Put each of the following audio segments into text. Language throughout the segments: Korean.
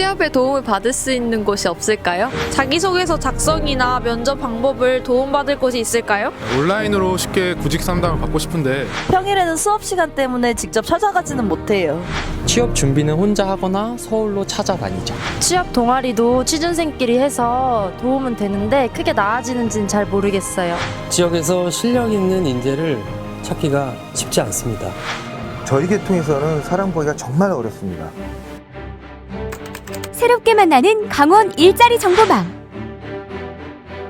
취업에 도움을 받을 수 있는 곳이 없을까요? 자기소개서 작성이나 면접 방법을 도움받을 곳이 있을까요? 온라인으로 쉽게 구직 상담을 받고 싶은데 평일에는 수업 시간 때문에 직접 찾아가지는 못해요. 취업 준비는 혼자 하거나 서울로 찾아다니죠. 취업 동아리도 취준생끼리 해서 도움은 되는데 크게 나아지는지는 잘 모르겠어요. 지역에서 실력 있는 인재를 찾기가 쉽지 않습니다. 저희 계통에서는 사람 구하기가 정말 어렵습니다. 새롭게 만나는 강원 일자리 정보망.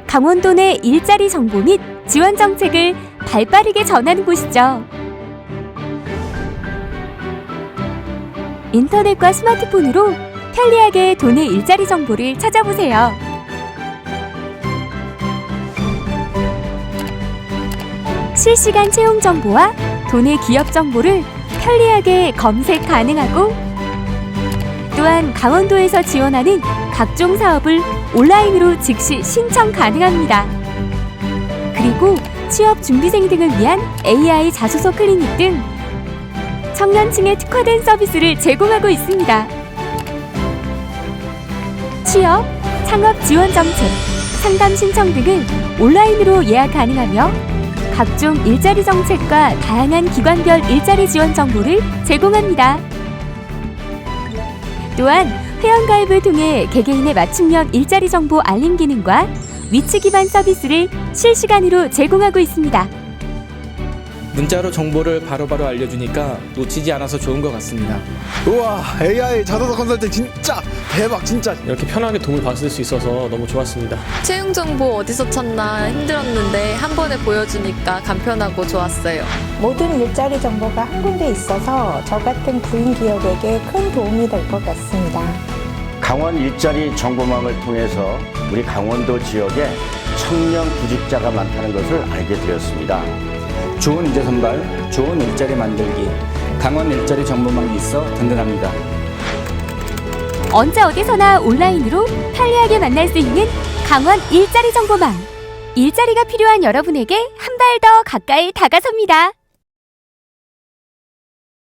강원도 내 일자리 정보 및 지원 정책을 발빠르게 전하는 곳이죠. 인터넷과 스마트폰으로 편리하게 도내 일자리 정보를 찾아보세요. 실시간 채용 정보와 도내 기업 정보를 편리하게 검색 가능하고 또한 강원도에서 지원하는 각종 사업을 온라인으로 즉시 신청 가능합니다. 그리고 취업 준비생 등을 위한 AI 자소서 클리닉 등 청년층에 특화된 서비스를 제공하고 있습니다. 취업, 창업 지원 정책, 상담 신청 등을 온라인으로 예약 가능하며 각종 일자리 정책과 다양한 기관별 일자리 지원 정보를 제공합니다. 또한 회원가입을 통해 개개인의 맞춤형 일자리 정보 알림 기능과 위치 기반 서비스를 실시간으로 제공하고 있습니다. 문자로 정보를 바로바로 알려주니까 놓치지 않아서 좋은 것 같습니다. 우와 AI 자소서 컨설팅 진짜 대박 진짜 이렇게 편하게 도움을 받을 수 있어서 너무 좋았습니다. 채용 정보 어디서 찾나 힘들었는데 한 번에 보여주니까 간편하고 좋았어요. 모든 일자리 정보가 한 군데 있어서 저 같은 구인 기업에게 큰 도움이 될 것 같습니다. 강원 일자리 정보망을 통해서 우리 강원도 지역에 청년 구직자가 많다는 것을 알게 되었습니다. 좋은 인재 선발, 좋은 일자리 만들기, 강원 일자리 정보망이 있어 든든합니다. 언제 어디서나 온라인으로 편리하게 만날 수 있는 강원 일자리 정보망. 일자리가 필요한 여러분에게 한 발 더 가까이 다가섭니다.